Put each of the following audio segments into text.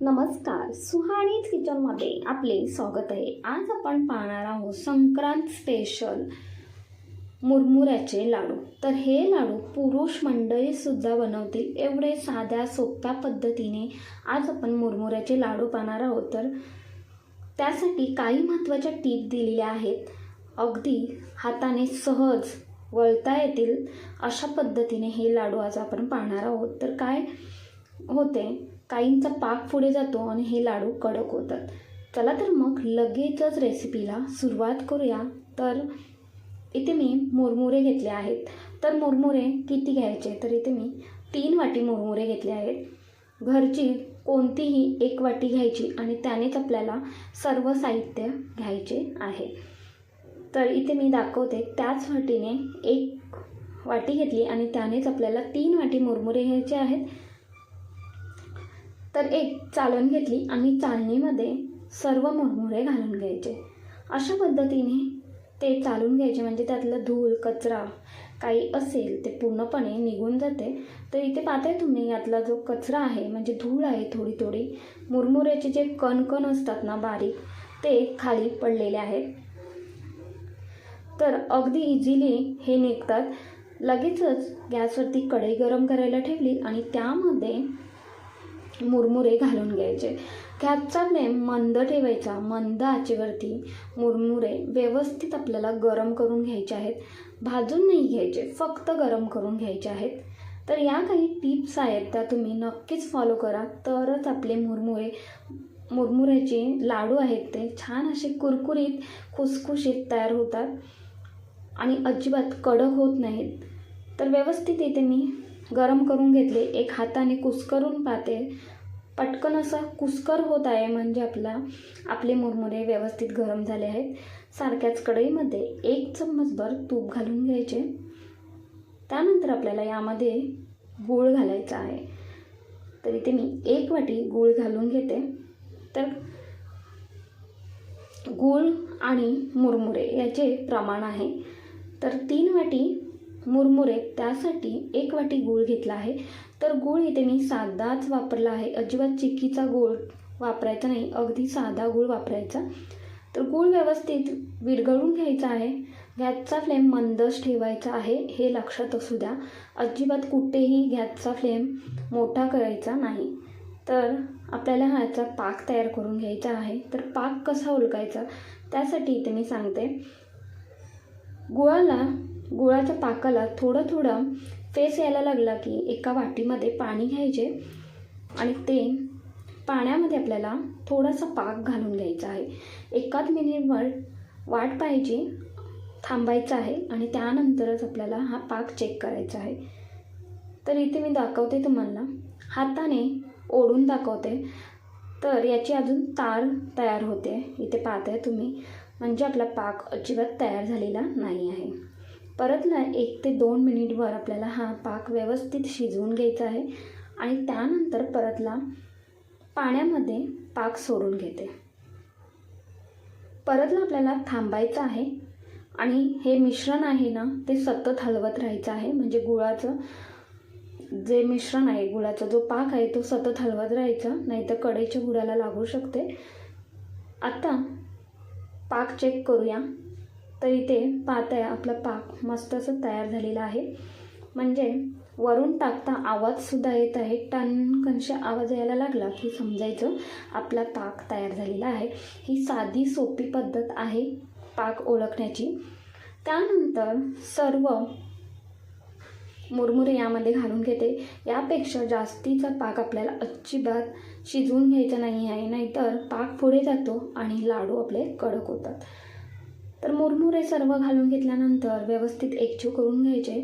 नमस्कार सुहाणीच किचनमध्ये आपले स्वागत आहे. आज आपण पाहणार आहोत संक्रांत स्पेशल मुरमुऱ्याचे लाडू. तर हे लाडू पुरुष मंडळीसुद्धा बनवतील एवढे साध्या सोप्या पद्धतीने आज आपण मुरमुऱ्याचे लाडू पाहणार आहोत. तर त्यासाठी काही महत्त्वाच्या टीप दिलेल्या आहेत. अगदी हाताने सहज वळता येतील अशा पद्धतीने हे लाडू आज आपण पाहणार आहोत. तर काय होते. काहींचा पाक पुढे जातो आणि हे लाडू कडक होतात. चला तर मग लगेचच रेसिपीला सुरुवात करूया. तर इथे मी मुरमुरे घेतले आहेत. तर मुरमुरे किती घ्यायचे? तर इथे मी तीन वाटी मुरमुरे घेतले आहेत. घरची कोणतीही एक वाटी घ्यायची आणि त्यानेच आपल्याला सर्व साहित्य घ्यायचे आहे. तर इथे मी दाखवते. त्याच वाटीने एक वाटी घेतली आणि त्यानेच आपल्याला तीन वाटी मुरमुरे घ्यायचे आहेत. तर एक चालण घेतली आणि चालणीमध्ये सर्व मुरमुरे घालून घ्यायचे. अशा पद्धतीने ते चालून घ्यायचे. म्हणजे त्यातलं धूळ कचरा काही असेल ते पूर्णपणे निघून जाते. तर इथे पाहताय तुम्ही यातला जो कचरा आहे म्हणजे धूळ आहे थोडी थोडी मुरमुऱ्याचे जे कणकण असतात ना बारीक ते खाली पडलेले आहेत. तर अगदी इझिली हे निघतात. लगेचच गॅसवरती कढई गरम करायला ठेवली आणि त्यामध्ये मुरमुरे घालून घ्यायचे. गॅसचा फ्लेम मंद ठेवायचा मंद आचेवरती मुरमुरे व्यवस्थित आपल्याला गरम करून घ्यायचे आहेत. भाजून नाही घ्यायचे फक्त गरम करून घ्यायचे आहेत. तर या काही टिप्स आहेत त्या तुम्ही नक्कीच फॉलो करा. तरच आपले मुरमुरे मुरमुऱ्याचे लाडू आहेत ते छान असे कुरकुरीत खुसखुशीत तयार होतात आणि अजिबात कडक होत नाहीत. तर व्यवस्थित इथे मी. गरम करून घेतले. एक हाताने कुस्करून पाहते पटकन असा कुस्कर होत आहे म्हणजे आपला आपले मुरमुरे व्यवस्थित गरम झाले आहेत. सारख्याच कढईमध्ये एक चम्मचभर तूप घालून घ्यायचे. त्यानंतर आपल्याला यामध्ये गूळ घालायचा आहे. तर इथे मी एक वाटी गूळ घालून घेते. तर गूळ आणि मुरमुरे याचे प्रमाण आहे. तर तीन वाटी मुरमुरे त्यासाठी एक वाटी गूळ घेतला आहे. तर गूळ इथे मी साधाच वापरला आहे. अजिबात चिक्कीचा गूळ वापरायचा नाही. अगदी साधा गूळ वापरायचा. तर गूळ व्यवस्थित विरघळून घ्यायचा आहे. गॅसचा फ्लेम मंदच ठेवायचा आहे. हे लक्षात असू द्या. अजिबात कुठेही गॅसचा फ्लेम मोठा करायचा नाही. तर आपल्याला ह्याचा पाक तयार करून घ्यायचा आहे. तर पाक कसा ओळखायचा त्यासाठी इथे मी सांगते. गुळाला गुळाच्या पाकाला थोडं थोडं फेस यायला लागला की एका वाटीमध्ये पाणी घ्यायचे आणि ते पाण्यामध्ये आपल्याला थोडासा पाक घालून घ्यायचा आहे. एकाच मिनिटवर वाट पाहिजे थांबायचं आहे आणि त्यानंतरच आपल्याला हा पाक चेक करायचा आहे. तर इथे मी दाखवते तुम्हाला. हाताने ओढून दाखवते. तर याची अजून तार तयार होते. इथे पाहताय तुम्ही. म्हणजे आपला पाक अजिबात तयार झालेला नाही आहे. परतला एक ते दोन मिनिटभर आपल्याला हा पाक व्यवस्थित शिजवून घ्यायचा आहे आणि त्यानंतर परतला पाण्यामध्ये पाक सोडून घेते. परतला आपल्याला थांबायचं आहे आणि हे मिश्रण आहे ना ते सतत हलवत राहायचं आहे. म्हणजे गुळाचं जे मिश्रण आहे गुळाचा जो पाक आहे तो सतत हलवत राहायचा नाहीतर कढईच्या गुळाला लागू शकते. आता पाक चेक करूया. तर इथे पाहताय आपला पाक मस्त असं तयार झालेला आहे. म्हणजे वरून टाकता आवाजसुद्धा येत आहे. टन आवाज यायला लागला की समजायचं आपला पाक तयार झालेला आहे. ही साधी सोपी पद्धत आहे पाक ओळखण्याची. त्यानंतर सर्व मुरमुरे यामध्ये घालून घेते. यापेक्षा जास्तीचा पाक आपल्याला अजिबात शिजवून घ्यायचा नाही आहे. नाहीतर पाक पुढे जातो आणि लाडू आपले कडक होतात. तर मुरमुरे सर्व घालून घेतल्यानंतर व्यवस्थित एकजीव करून घ्यायचे.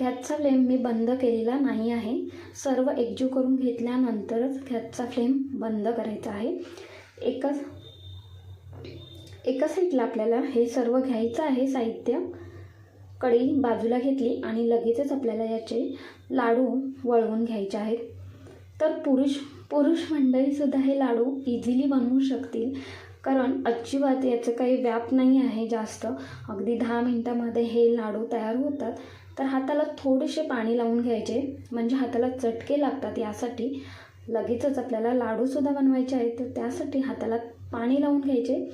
गॅसचा फ्लेम मी बंद केलेला नाही आहे. सर्व एकजीव करून घेतल्यानंतरच गॅसचा फ्लेम बंद करायचा आहे. एकच एका साईडला आपल्याला हे सर्व घ्यायचं आहे साहित्य. कढई बाजूला घेतली आणि लगेचच आपल्याला याचे लाडू वळवून घ्यायचे आहेत. तर पुरुष पुरुष मंडळीसुद्धा हे लाडू इझिली बनवू शकतील. कारण अजिबात याचं काही व्याप नाही आहे जास्त. अगदी दहा मिनटामध्ये हे लाडू तयार होतात. तर हाताला थोडेसे पाणी लावून घ्यायचे म्हणजे हाताला चटके लागतात यासाठी. लगेचच आपल्याला लाडूसुद्धा बनवायचे आहेत तर त्यासाठी हाताला पाणी लावून घ्यायचे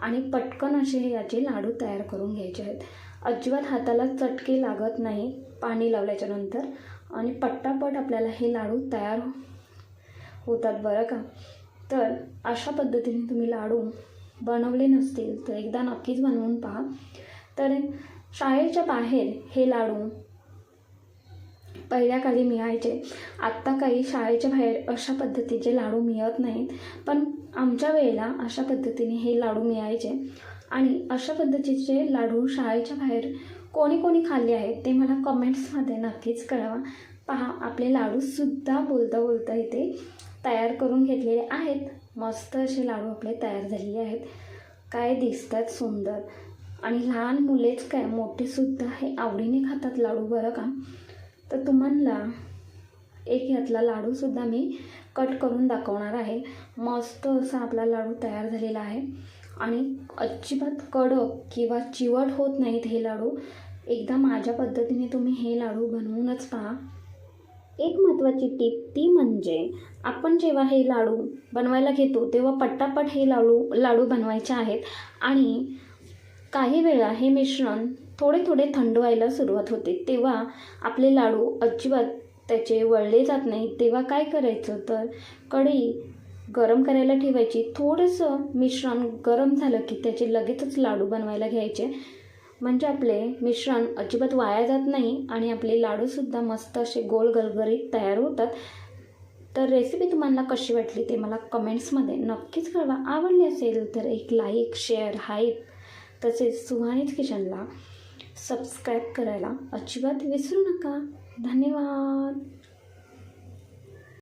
आणि पटकन असे हे याचे लाडू तयार करून घ्यायचे आहेत. अजिबात हाताला चटके लागत नाही पाणी लावल्याच्यानंतर आणि पट्टापट आपल्याला हे लाडू तयार होतात बरं का. तर अशा पद्धतीने तुम्ही लाडू बनवले नसतील तर एकदा नक्कीच बनवून पहा. तर शाळेच्या बाहेर हे लाडू पहिल्या काळी मिळायचे. आत्ता काही शाळेच्या बाहेर अशा पद्धतीचे लाडू मिळत नाहीत पण आमच्या वेळेला अशा पद्धतीने हे लाडू मिळायचे. आणि अशा पद्धतीचे लाडू शाळेच्या बाहेर कोणी कोणी खाल्ले आहेत ते मला कमेंट्समध्ये नक्कीच कळवा. पहा आपले लाडूसुद्धा बोलता बोलता इथे तयार करून घेतलेले आहेत. मस्त असे लाडू आपले तयार झालेले आहेत. काय दिसतात सुंदर. आणि लहान मुलेच काय मोठेसुद्धा हे आवडीने खातात लाडू बरं का? तर तुम्हाला एक यातला लाडूसुद्धा मी कट करून दाखवणार आहे. मस्त असा आपला लाडू तयार झालेला आहे. आणि अजिबात कडक किंवा चिवट होत नाहीत हे लाडू. एकदा माझ्या पद्धतीने तुम्ही हे लाडू बनवूनच पहा. एक महत्त्वाची टीप ती म्हणजे आपण जेव्हा हे लाडू बनवायला घेतो तेव्हा पट्टापट हे लाडू लाडू बनवायचे आहेत आणि काही वेळा हे मिश्रण थोडे थोडे थंड व्हायला सुरुवात होते. तेव्हा आपले लाडू अजिबात त्याचे वळले जात नाही तेव्हा काय करायचं? तर कढई गरम करायला ठेवायची. थोडंसं मिश्रण गरम झालं की त्याचे लगेचच लाडू बनवायला घ्यायचे. म्हणजे आपले मिश्रण अजिबात वाया जात नाही आणि आपले लाडूसुद्धा मस्त असे गोल गलगरीत तयार होतात. तर रेसिपी तुम्हाला कशी वाटली ते मला कमेंट्समध्ये नक्कीच कळवा. आवडली असेल तर एक लाईक शेअर हाईप तसेच सुहानीत किचनला सबस्क्राईब करायला अजिबात विसरू नका. धन्यवाद.